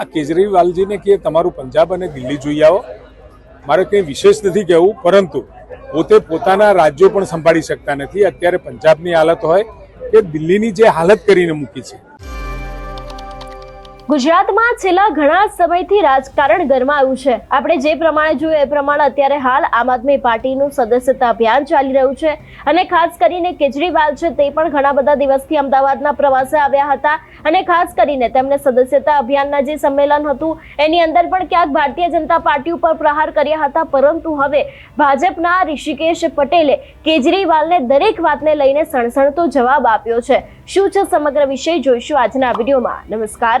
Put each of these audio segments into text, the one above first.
આ કેજરીવાલજીને કે તમારું પંજાબ અને દિલ્હી જોઈ આવો. મારે કંઈ વિશેષ નથી કહેવું, પરંતુ પોતે પોતાના રાજ્યો પણ સંભાળી શકતા નથી. અત્યારે પંજાબની હાલત હોય કે દિલ્હીની જે હાલત કરીને મૂકી છે. ગુજરાતમાં છેલ્લા ઘણા સમયથી રાજકારણ ગરમાયું છે. આપણે જે પ્રમાણે જોયું એ પ્રમાણે અત્યારે હાલ આમ આદમી પાર્ટીનું સદસ્યતા અભિયાન ચાલી રહ્યું છે. અને ખાસ કરીને કેજરીવાલ છે તે પણ ઘણા બધા દિવસથી અમદાવાદના પ્રવાસે આવ્યા હતા. અને ખાસ કરીને તેમણે સદસ્યતા અભિયાનના જે સંમેલન હતું, એની અંદર પણ ક્યાંક ભારતીય જનતા પાર્ટી ઉપર પ્રહાર કર્યા હતા. પરંતુ હવે ભાજપના ઋષિકેશ પટેલે કેજરીવાલને દરેક વાતને લઈને સણસણતો જવાબ આપ્યો છે. શું છે સમગ્ર વિષય? જોઈશું આજના વિડીયોમાં. નમસ્કાર.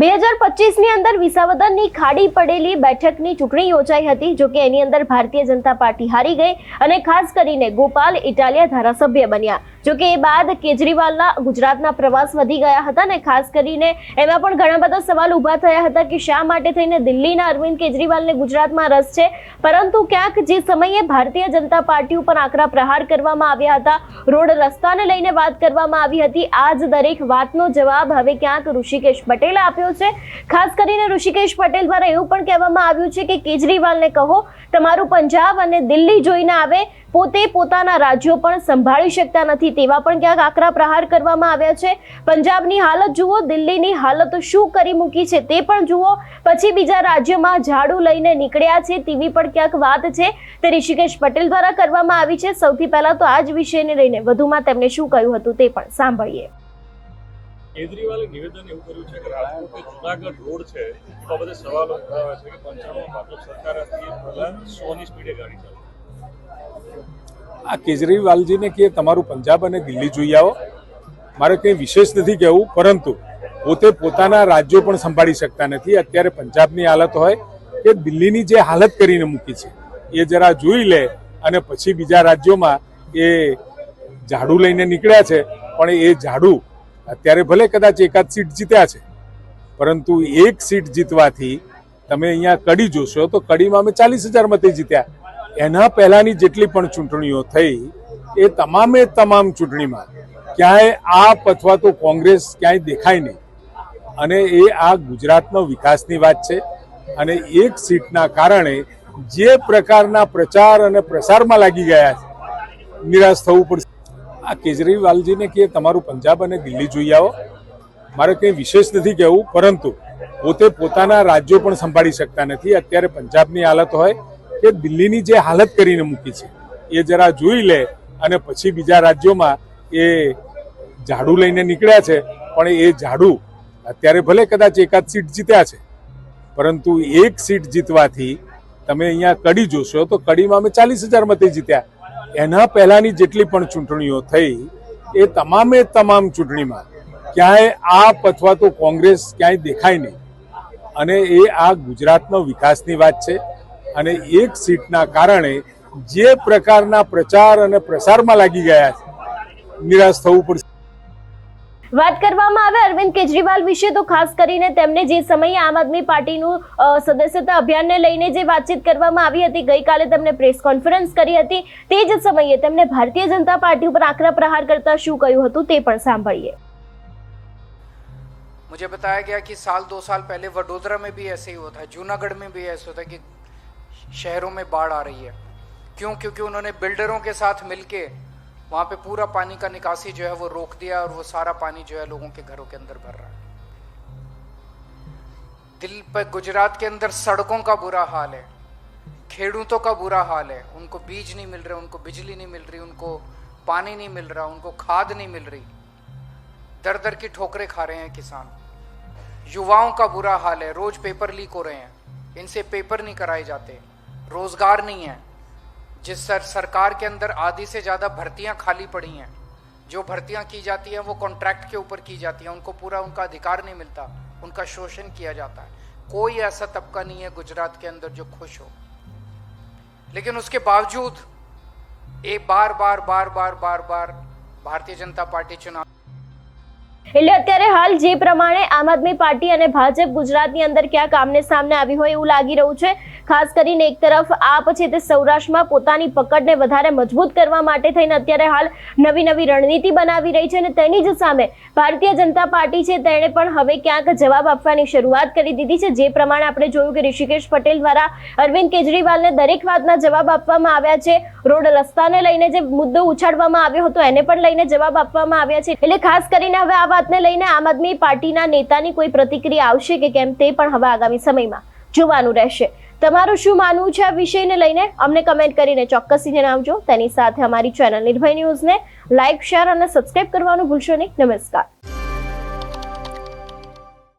બે હજાર પચીસની અંદર વિસાવદરની ખાડી પડેલી બેઠકની ચૂંટણી યોજાઈ હતી, જો કે એની અંદર ભારતીય જનતા પાર્ટી હારી ગઈ અને ખાસ કરીને ગોપાલ ઇટાલિયા ધારાસભ્ય બન્યા. જો કે એ બાદ કેજરીવાલના ગુજરાતના પ્રવાસ વધી ગયા હતા અને ખાસ કરીને એમાં પણ ઘણા બધા સવાલ ઊભા થયા હતા કે શા માટે થઈને દિલ્હીના અરવિંદ કેજરીવાલને ગુજરાતમાં રસ છે? પરંતુ ક્યાંક જે સમયે ભારતીય જનતા પાર્ટી ઉપર આકરા પ્રહાર કરવામાં આવ્યા હતા, રોડ રસ્તાને લઈને વાત કરવામાં આવી હતી આ જ દરેક વાતનો જવાબ હવે ક્યાંક ઋષિકેશ પટેલે આપ્યો છે. ખાસ કરીને ઋષિકેશ પટેલ દ્વારા એવું પણ કહેવામાં આવ્યું છે કે કેજરીવાલને કહો, તમારું પંજાબ અને દિલ્હી જોઈને આવે, પોતે પોતાના રાજ્યો પણ સંભાળી શકતા નથી તેવા પણ ક્યાંક આકરા પ્રહાર કરવામાં આવ્યા છે. પંજાબની હાલત જુઓ, દિલ્હીની હાલત શું કરી મૂકી છે તે પણ જુઓ. પછી બીજા રાજ્યોમાં ઝાડુ લઈને નીકળ્યા છે તેવી પણ ક્યાંક વાત છે. તે ઋષિકેશ પટેલ દ્વારા કરવામાં આવી છે. સૌથી પહેલા તો આ જ વિષયને લઈને વધુમાં તેમણે શું કહ્યું હતું તે પણ સાંભળીએ. કેજરીવાલે નિવેદન એવું કર્યું છે કે રાજકોટ જુનાગઢ રોડ છે તો બધે સવાલો ઉઠાવે છે કે પંચાણું ભાજપ સરકાર પહેલા સોની સ્પીડે ગાડી ચાલે. આ કેજરીવાલજીને કે તમારું પંજાબ અને દિલ્હી જોઈ આવો. મારે કંઈ વિશેષ નથી કહેવું, પરંતુ પોતે પોતાના રાજ્યો પણ સંભાળી શકતા નથી. અત્યારે પંજાબની હાલત હોય કે દિલ્હીની જે હાલત કરીને મૂકી છે, એ જરા જોઈ લે અને પછી બીજા રાજ્યોમાં એ ઝાડુ લઈને નીકળ્યા છે, પણ એ ઝાડુ અત્યારે ભલે કદાચ એકાદ સીટ જીત્યા છે, પરંતુ એક સીટ જીતવાથી તમે અહીંયા કડી જોશો તો કડીમાં અમે ચાલીસ હજાર મતે જીત્યા. એના પહેલાની જેટલી પણ ચૂંટણીઓ થઈ, એ તમામે તમામ ચૂંટણીમાં ક્યાંય આપ અથવા તો કોંગ્રેસ ક્યાંય દેખાય નહીં. અને એ આ ગુજરાતનો વિકાસની વાત છે અને એક સીટના કારણે જે પ્રકારના પ્રચાર અને પ્રસારમાં લાગી ગયા છે, નિરાશ થવું પડશે. આ કેજરીવાલજીને કે તમારું પંજાબ અને દિલ્હી જોઈ આવો. મારે કંઈ વિશેષ નથી કહેવું, પરંતુ પોતે પોતાના રાજ્યો પણ સંભાળી શકતા નથી. અત્યારે પંજાબની હાલત હોય કે દિલ્હીની જે હાલત કરીને મૂકી છે, એ જરા જોઈ લે અને પછી બીજા રાજ્યોમાં એ ઝાડુ લઈને નીકળ્યા છે, પણ એ ઝાડુ અત્યારે ભલે કદાચ એકાદ સીટ જીત્યા છે, પરંતુ એક સીટ જીતવાથી તમે અહીંયા કડી જોશો તો કડીમાં અમે ચાલીસ હજાર મતે જીત્યા. એના પહેલાંની જેટલી પણ ચૂંટણીઓ થઈ, એ તમામે તમામ ચૂંટણીમાં ક્યાંય આપ અથવા તો કોંગ્રેસ ક્યાંય દેખાય નહીં. અને એ આ ગુજરાતનો વિકાસની વાત છે અને એક સીટના કારણે જે પ્રકારના પ્રચાર અને પ્રસારમાં લાગી ગયા છે, નિરાશ થવું પડશે. વાત કરવામાં આવે અરવિંદ કેજરીવાલ વિશે તો ખાસ કરીને તેમને જે સમયે આમ આદમી પાર્ટીનું અ, સદસ્યતા અભિયાનને લઈને જે વાતચીત કરવામાં આવી હતી ગઈકાલે તેમણે પ્રેસ કોન્ફરન્સ કરી હતી તે જ સમયે તેમણે ભારતીય જનતા પાર્ટી ઉપર આકરા પ્રહાર કરતા શું કહ્યું હતું તે પણ સાંભળીએ मुझे बताया गया कि साल दो साल पहले वडोदरा में भी ऐसे ही होता है जूनागढ़ में भी ऐसे होता है कि शहरों में बाढ़ आ रही है क्यों क्योंकि उन्होंने बिल्डरों के साथ मिलके वहाँ पे पूरा पानी का निकासी जो है वो रोक दिया और वो सारा पानी जो है लोगों के घरों के अंदर भर रहा है। दिल पर गुजरात के अंदर सड़कों का बुरा हाल है, खेडूतों का बुरा हाल है। उनको बीज नहीं मिल रहे, उनको बिजली नहीं मिल रही, उनको पानी नहीं मिल रहा, उनको खाद नहीं मिल रही। दर दर की ठोकरें खा रहे हैं किसान। युवाओं का बुरा हाल है, रोज पेपर लीक हो रहे हैं। इनसे पेपर नहीं कराए जाते, रोज़गार नहीं है। जिस सर, सरकार के अंदर आधी से ज़्यादा भर्तियाँ खाली पड़ी हैं जो भर्तियाँ की जाती हैं वो कॉन्ट्रैक्ट के ऊपर की जाती हैं उनको पूरा उनका अधिकार नहीं मिलता उनका शोषण किया जाता है। कोई ऐसा तबका नहीं है गुजरात के अंदर जो खुश हो। लेकिन उसके बावजूद एक बार बार बार बार बार बार भारतीय जनता पार्टी चुनाव એટલે અત્યારે હાલ જે પ્રમાણે આમ આદમી પાર્ટી અને ભાજપ ગુજરાતની અંદર ક્યાંક આમને સામને આવી હોય એવું લાગી રહ્યું છે. ખાસ કરીને એક તરફ આપ છે તે સૌરાષ્ટ્રમાં પોતાની પકડને વધારે મજબૂત કરવા માટે થઈને અત્યારે હાલ નવી નવી રણનીતિ બનાવી રહી છે અને તેની જ સામે ભારતીય જનતા પાર્ટી છે તેણે પણ હવે ક્યાંક જવાબ આપવાની શરૂઆત કરી દીધી છે. જે પ્રમાણે આપણે જોયું કે ઋષિકેશ પટેલ દ્વારા અરવિંદ કેજરીવાલને દરેક વાતના જવાબ આપવામાં આવ્યા છે. રોડ રસ્તાને લઈને જે મુદ્દો ઉછાળવામાં આવ્યો હતો એને પણ લઈને જવાબ આપવામાં આવ્યા છે. એટલે ખાસ કરીને હવે આ વાતને લઈને આમ આદમી પાર્ટીના નેતાની કોઈ પ્રતિક્રિયા આવશે કે કેમ તે પણ હવે આગામી સમયમાં જોવાનું રહેશે. તમારું શું માનવું છે આ વિષયને લઈને? અમને કમેન્ટ કરીને ચોક્કસથી જણાવજો. તેની સાથે અમારી ચેનલ નિર્ભય ન્યૂઝને લાઇક શેર અને સબસ્ક્રાઇબ કરવાનું ભૂલશો નહીં. નમસ્કાર.